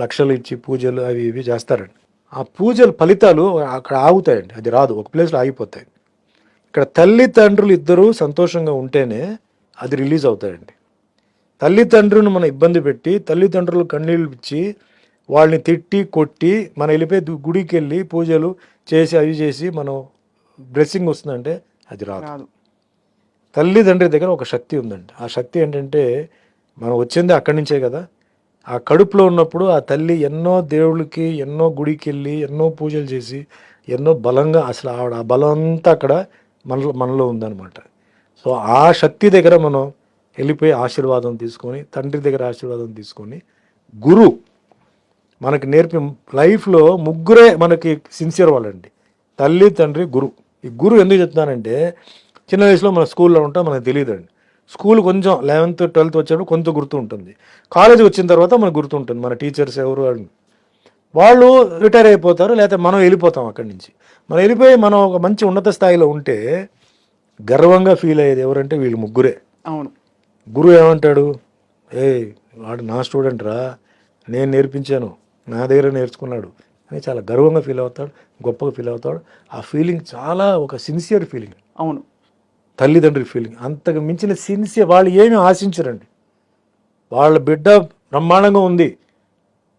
లక్షలు ఇచ్చి పూజలు అవి ఇవి చేస్తారండి. ఆ పూజల ఫలితాలు అక్కడ ఆగుతాయండి. అది రాదు. ఒక ప్లేస్లో ఆగిపోతాయి. ఇక్కడ తల్లి తండ్రులు ఇద్దరూ సంతోషంగా ఉంటేనే అది రిలీజ్ అవుతాయండి. తల్లిదండ్రులను మనం ఇబ్బంది పెట్టి తల్లిదండ్రులు కన్నీళ్ళు ఇచ్చి వాళ్ళని తిట్టి కొట్టి మనం వెళ్ళిపోయి గుడికి వెళ్ళి పూజలు చేసి అవి చేసి మనం బ్లెస్సింగ్ వస్తుందంటే అది రాదు. రాదు. తల్లిదండ్రి దగ్గర ఒక శక్తి ఉందండి. ఆ శక్తి ఏంటంటే మనం వచ్చింది అక్కడి నుంచే కదా. ఆ కడుపులో ఉన్నప్పుడు ఆ తల్లి ఎన్నో దేవుళ్ళకి ఎన్నో గుడికి వెళ్ళి ఎన్నో పూజలు చేసి ఎన్నో బలంగా అసలు ఆవిడ ఆ బలం అంతా అక్కడ మనలో మనలో ఉందన్నమాట. సో ఆ శక్తి దగ్గర మనం వెళ్ళిపోయి ఆశీర్వాదం తీసుకొని తండ్రి దగ్గర ఆశీర్వాదం తీసుకొని గురు మనకి నేర్పి లైఫ్లో ముగ్గురే మనకి సిన్సియర్ వాళ్ళండి. తల్లి తండ్రి గురు. ఈ గురు ఎందుకు చెప్తున్నానంటే చిన్న వయసులో మన స్కూల్లో ఉంటాం మనకు తెలియదండి. స్కూల్ కొంచెం లెవెన్త్ ట్వెల్త్ వచ్చేటప్పుడు కొంత గుర్తు ఉంటుంది. కాలేజీ వచ్చిన తర్వాత మనకు గుర్తు ఉంటుంది. మన టీచర్స్ ఎవరు అని. వాళ్ళు రిటైర్ అయిపోతారు లేకపోతే మనం వెళ్ళిపోతాం అక్కడి నుంచి. మనం వెళ్ళిపోయి మనం ఒక మంచి ఉన్నత స్థాయిలో ఉంటే గర్వంగా ఫీల్ అయ్యేది ఎవరంటే వీళ్ళు ముగ్గురే. అవును. గురువు ఏమంటాడు? ఏయ్ వాడు నా స్టూడెంట్ రా నేను నేర్పించాను నా దగ్గర నేర్చుకున్నాడు అని చాలా గర్వంగా ఫీల్ అవుతాడు గొప్పగా ఫీల్ అవుతాడు. ఆ ఫీలింగ్ చాలా ఒక సిన్సియర్ ఫీలింగ్. అవును. తల్లిదండ్రుల ఫీలింగ్ అంతకు మించిన సిన్సియర్ వాళ్ళు ఏమీ ఆశించరండి. వాళ్ళ బిడ్డ బ్రహ్మాండంగా ఉంది.